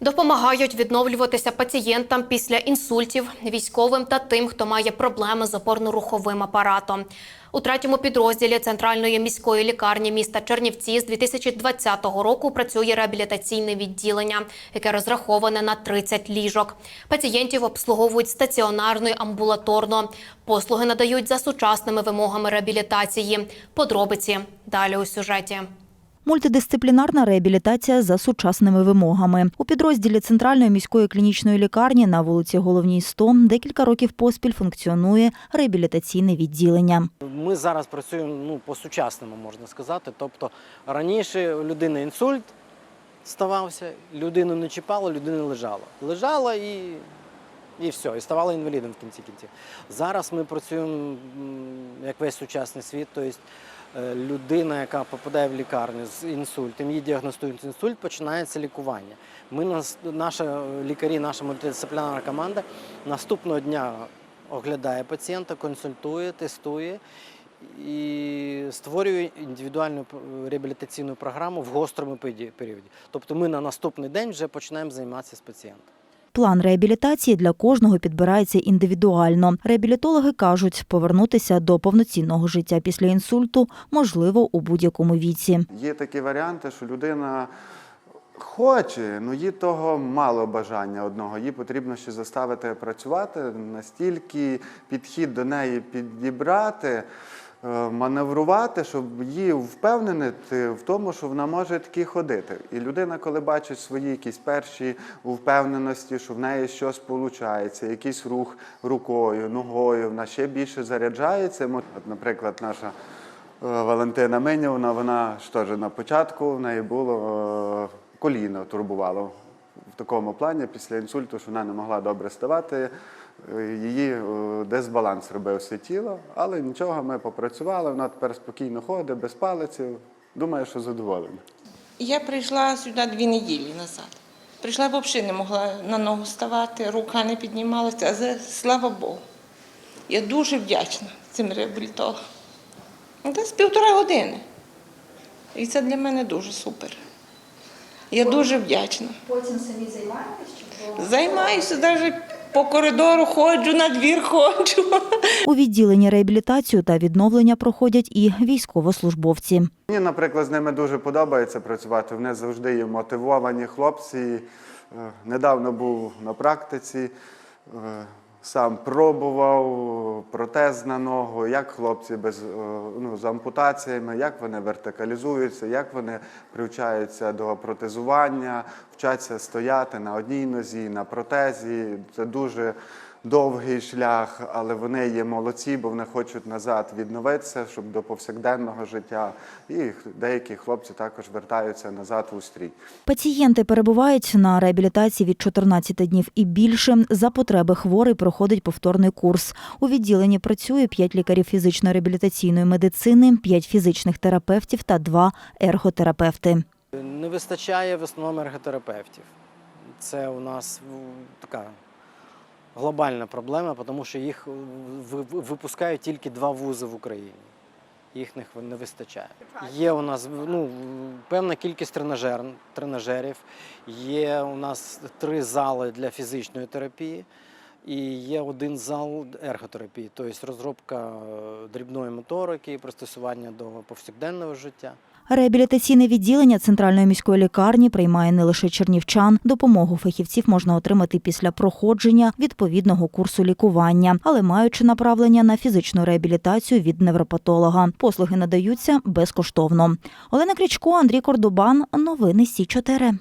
Допомагають відновлюватися пацієнтам після інсультів, військовим та тим, хто має проблеми з опорно-руховим апаратом. У третьому підрозділі центральної міської лікарні міста Чернівці з 2020 року працює реабілітаційне відділення, яке розраховане на 30 ліжок. Пацієнтів обслуговують стаціонарно і амбулаторно. Послуги надають за сучасними вимогами реабілітації. Подробиці далі у сюжеті. Мультидисциплінарна реабілітація за сучасними вимогами. У підрозділі Центральної міської клінічної лікарні на вулиці Головній 100 декілька років поспіль функціонує реабілітаційне відділення. Ми зараз працюємо ну, по-сучасному, можна сказати. Тобто раніше у людини інсульт ставався, людину не чіпало, людина лежала. Лежала і, і все, і ставала інвалідом в кінці кінців. Зараз ми працюємо як весь сучасний світ. Тобто е, людина, яка попадає в лікарню з інсультом, їй діагностують інсульт, починається лікування. Ми наша лікарі, наша мультидисциплінарна команда наступного дня оглядає пацієнта, консультує, тестує і створює індивідуальну реабілітаційну програму в гострому періоді. Тобто ми на наступний день вже починаємо займатися з пацієнтом. План реабілітації для кожного підбирається індивідуально. Реабілітологи кажуть, повернутися до повноцінного життя після інсульту можливо у будь-якому віці. Є такі варіанти, що людина хоче, але їй того мало бажання одного. Їй потрібно ще заставити працювати, настільки підхід до неї підібрати, маневрувати, щоб її впевнити в тому, що вона може таки ходити. І людина, коли бачить свої якісь перші впевненості, що в неї щось виходить, якийсь рух рукою, ногою, вона ще більше заряджається. От, наприклад, наша Е, Валентина Минівна, вона що ж на початку в неї було е, коліно турбувало в такому плані після інсульту, що вона не могла добре ставати. е, Її е, дисбаланс робив все тіло, але нічого, ми попрацювали, вона тепер спокійно ходить, без палиців. Думаю, що задоволена. Я прийшла сюди дві неділі назад. Прийшла взагалі не могла на ногу ставати, рука не піднімалася, а слава Богу. Я дуже вдячна цим реабілітологам. Десь півтора години. І це для мене дуже супер. Я дуже вдячна. Потім самі займаєтесь? Чи Займаюся навіть по коридору, ходжу, на двір ходжу. У відділенні реабілітацію та відновлення проходять і військовослужбовці. Мені, наприклад, з ними дуже подобається працювати. Вони завжди є мотивовані хлопці. Е, Недавно був на практиці, е, сам пробував протез на ногу, як хлопці без, е, ну, з ампутаціями, як вони вертикалізуються, як вони привчаються до протезування, вчаться стояти на одній нозі, на протезі. Це дуже довгий шлях, але вони є молодці, бо вони хочуть назад відновитися, щоб до повсякденного життя. І деякі хлопці також вертаються назад в устрій. Пацієнти перебувають на реабілітації від 14 днів і більше. За потреби хворий проходить повторний курс. У відділенні працює 5 лікарів фізично-реабілітаційної медицини, 5 фізичних терапевтів та 2 ерготерапевти. Не вистачає в основному ерготерапевтів. Це у нас така глобальна проблема, тому що їх ви- ви- випускають тільки два вузи в Україні. Їх не, вистачає. Є у нас ну, певна кількість тренажер, тренажерів, є у нас три зали для фізичної терапії і є один зал ерготерапії, тобто розробка дрібної моторики, пристосування до повсякденного життя. Реабілітаційне відділення центральної міської лікарні приймає не лише чернівчан. Допомогу фахівців можна отримати після проходження відповідного курсу лікування, але маючи направлення на фізичну реабілітацію від невропатолога. Послуги надаються безкоштовно. Олена Крічко, Андрій Кордубан. Новини Сі 4